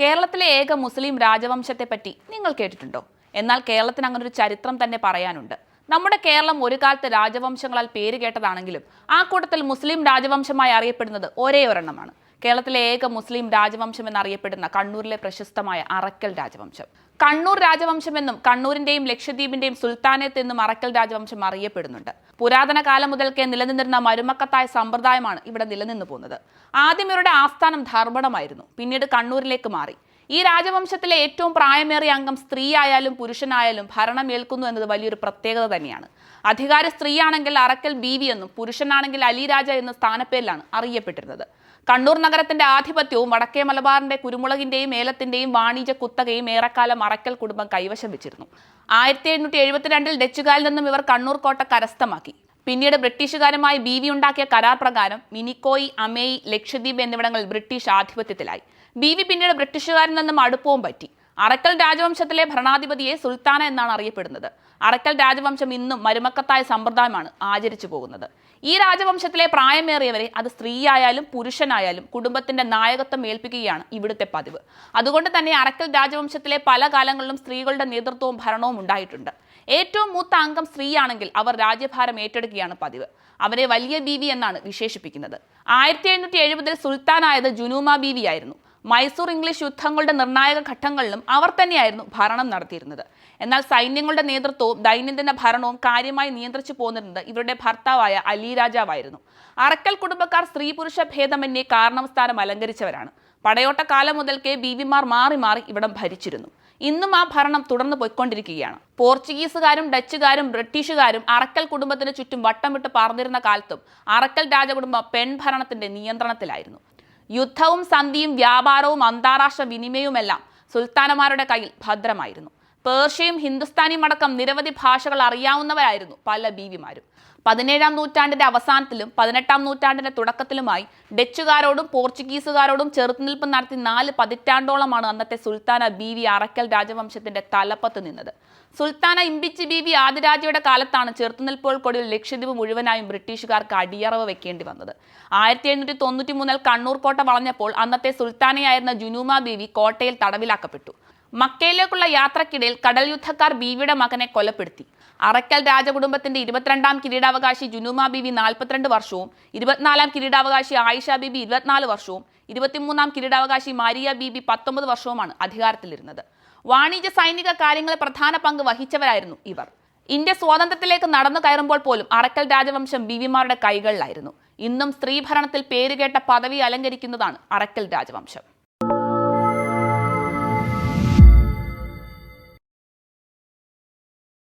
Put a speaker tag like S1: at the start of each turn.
S1: കേരളത്തിലെ ഏക മുസ്ലിം രാജവംശത്തെപ്പറ്റി നിങ്ങൾ കേട്ടിട്ടുണ്ടോ? എന്നാൽ കേരളത്തിന് അങ്ങനെ ഒരു ചരിത്രം തന്നെ പറയാനുണ്ട്. നമ്മുടെ കേരളം ഒരു കാലത്ത് രാജവംശങ്ങളാൽ പേര് കേട്ടതാണെങ്കിലും ആ കൂട്ടത്തിൽ മുസ്ലിം രാജവംശമായി അറിയപ്പെടുന്നത് ഒരേ ഒരെണ്ണമാണ് കേരളത്തിലെ ഏക മുസ്ലിം രാജവംശം എന്നറിയപ്പെടുന്ന കണ്ണൂരിലെ പ്രശസ്തമായ അറക്കൽ രാജവംശം. കണ്ണൂർ രാജവംശം എന്നും കണ്ണൂരിന്റെയും ലക്ഷദ്വീപിന്റെയും സുൽത്താനത്ത് എന്നും അറക്കൽ രാജവംശം അറിയപ്പെടുന്നുണ്ട്. പുരാതന കാലം മുതൽക്കേ നിലനിന്നിരുന്ന മരുമക്കത്തായ സമ്പ്രദായമാണ് ഇവിടെ നിലനിന്നു പോകുന്നത്. ആദ്യം ഇവരുടെ ആസ്ഥാനം ധർമ്മടമായിരുന്നു പിന്നീട് കണ്ണൂരിലേക്ക് മാറി. ഈ രാജവംശത്തിലെ ഏറ്റവും പ്രായമേറിയ അംഗം സ്ത്രീയായാലും പുരുഷനായാലും ഭരണമേൽക്കുന്നു എന്നത് വലിയൊരു പ്രത്യേകത തന്നെയാണ്. അധികാര സ്ത്രീയാണെങ്കിൽ അറക്കൽ ബീവി എന്നും പുരുഷനാണെങ്കിൽ അലി രാജ എന്ന സ്ഥാനപ്പേരിലാണ് അറിയപ്പെട്ടിരുന്നത്. കണ്ണൂർ നഗരത്തിന്റെ ആധിപത്യവും വടക്കേ മലബാറിന്റെ കുരുമുളകിന്റെയും ഏലത്തിന്റെയും വാണിജ്യ കുത്തകയും ഏറെക്കാലം അറക്കൽ കുടുംബം കൈവശം വെച്ചിരുന്നു. ആയിരത്തി എഴുന്നൂറ്റി എഴുപത്തിരണ്ടിൽ ഡച്ചുകാരിൽ നിന്നും ഇവർ കണ്ണൂർ കോട്ട കരസ്ഥമാക്കി. പിന്നീട് ബ്രിട്ടീഷുകാരുമായി ബി വി ഉണ്ടാക്കിയ കരാർ പ്രകാരം മിനിക്കോയി അമേയി ലക്ഷദ്വീപ് എന്നിവിടങ്ങൾ ബ്രിട്ടീഷ് ആധിപത്യത്തിലായി. ബി വി പിന്നീട് ബ്രിട്ടീഷുകാരിൽ നിന്നും അടുപ്പവും പറ്റി. അറക്കൽ രാജവംശത്തിലെ ഭരണാധിപതിയെ സുൽത്താന എന്നാണ് അറിയപ്പെടുന്നത്. അറക്കൽ രാജവംശം ഇന്നും മരുമക്കത്തായ സമ്പ്രദായമാണ് ആചരിച്ചു പോകുന്നത്. ഈ രാജവംശത്തിലെ പ്രായമേറിയവരെ അത് സ്ത്രീയായാലും പുരുഷനായാലും കുടുംബത്തിന്റെ നായകത്വം ഏൽപ്പിക്കുകയാണ് ഇവിടുത്തെ പതിവ്. അതുകൊണ്ട് തന്നെ അറക്കൽ രാജവംശത്തിലെ പല കാലങ്ങളിലും സ്ത്രീകളുടെ നേതൃത്വവും ഭരണവും ഉണ്ടായിട്ടുണ്ട്. ഏറ്റവും മൂത്ത അംഗം സ്ത്രീയാണെങ്കിൽ അവർ രാജ്യഭാരം ഏറ്റെടുക്കുകയാണ് പതിവ്. അവരെ വലിയ ബീവി എന്നാണ് വിശേഷിപ്പിക്കുന്നത്. ആയിരത്തി എഴുന്നൂറ്റി എഴുപതിൽ സുൽത്താനായത് ജുനൂമ ബീവി ആയിരുന്നു മൈസൂർ ഇംഗ്ലീഷ് യുദ്ധങ്ങളുടെ നിർണായക ഘട്ടങ്ങളിലും അവർ തന്നെയായിരുന്നു ഭരണം നടത്തിയിരുന്നത്. എന്നാൽ സൈന്യങ്ങളുടെ നേതൃത്വവും ദൈനംദിന ഭരണവും കാര്യമായി നിയന്ത്രിച്ചു പോന്നിരുന്നത് ഇവരുടെ ഭർത്താവായ അലി രാജാവായിരുന്നു. അറക്കൽ കുടുംബക്കാർ സ്ത്രീ പുരുഷ ഭേദമന്യേ കാരണവസ്ഥാനം അലങ്കരിച്ചവരാണ്. പടയോട്ട കാലം മുതൽക്കേ ബീവിമാർ മാറി മാറി ഇവിടം ഭരിച്ചിരുന്നു. ഇന്നും ആ ഭരണം തുടർന്ന് പോയിക്കൊണ്ടിരിക്കുകയാണ്. പോർച്ചുഗീസുകാരും ഡച്ചുകാരും ബ്രിട്ടീഷുകാരും അറക്കൽ കുടുംബത്തിന് ചുറ്റും വട്ടം വിട്ട് പറന്നിരുന്ന കാലത്തും അറക്കൽ രാജകുടുംബം പെൺ ഭരണത്തിന്റെ നിയന്ത്രണത്തിലായിരുന്നു. യുദ്ധവും സന്ധിയും വ്യാപാരവും അന്താരാഷ്ട്ര വിനിമയവുമെല്ലാം സുൽത്താനമാരുടെ കയ്യിൽ ഭദ്രമായിരുന്നു. പേർഷ്യയും ഹിന്ദുസ്ഥാനിയും അടക്കം നിരവധി ഭാഷകൾ അറിയാവുന്നവരായിരുന്നു പല ബീവിമാരും. പതിനേഴാം നൂറ്റാണ്ടിന്റെ അവസാനത്തിലും പതിനെട്ടാം നൂറ്റാണ്ടിന്റെ തുടക്കത്തിലുമായി ഡച്ചുകാരോടും പോർച്ചുഗീസുകാരോടും ചെറുത്തുനിൽപ്പ് നടത്തി നാല് പതിറ്റാണ്ടോളമാണ് അന്നത്തെ സുൽത്താന ബീവി അറക്കൽ രാജവംശത്തിന്റെ തലപ്പത്ത് നിന്നത്. സുൽത്താന ഇമ്പിച്ചി ബീവി ആദിരാജയുടെ കാലത്താണ് ചെറുത്തുനിൽപ്പുകൾക്കൊടിയിൽ ലക്ഷദ്വീപ് മുഴുവനായും ബ്രിട്ടീഷുകാർക്ക് അടിയറവ് വെക്കേണ്ടി വന്നത്. ആയിരത്തി എഴുന്നൂറ്റി തൊണ്ണൂറ്റി മൂന്നിൽ കണ്ണൂർ കോട്ട വളഞ്ഞപ്പോൾ അന്നത്തെ സുൽത്താനയായിരുന്ന ജുനൂമ ബീവി കോട്ടയിൽ തടവിലാക്കപ്പെട്ടു. മക്കയിലേക്കുള്ള യാത്രക്കിടയിൽ കടൽ യുദ്ധക്കാർ ബീവിയുടെ മകനെ കൊലപ്പെടുത്തി. അറക്കൽ രാജകുടുംബത്തിന്റെ ഇരുപത്തിരണ്ടാം കിരീടാവകാശി ജുനുമ ബീവി നാൽപ്പത്തിരണ്ട് വർഷവും ഇരുപത്തിനാലാം കിരീടാവകാശി ആയിഷ ബീബി ഇരുപത്തിനാല് വർഷവും ഇരുപത്തിമൂന്നാം കിരീടാവകാശി മാരിയ ബീബി പത്തൊമ്പത് വർഷവുമാണ് അധികാരത്തിലിരുന്നത്. വാണിജ്യ സൈനിക കാര്യങ്ങളിൽ പ്രധാന പങ്ക് വഹിച്ചവരായിരുന്നു ഇവർ. ഇന്ത്യ സ്വാതന്ത്ര്യത്തിലേക്ക് നടന്നു കയറുമ്പോൾ പോലും അറക്കൽ രാജവംശം ബീവിമാരുടെ കൈകളിലായിരുന്നു. ഇന്നും സ്ത്രീഭരണത്തിൽ പേരുകേട്ട പദവി അലങ്കരിക്കുന്നതാണ് അറക്കൽ രാജവംശം.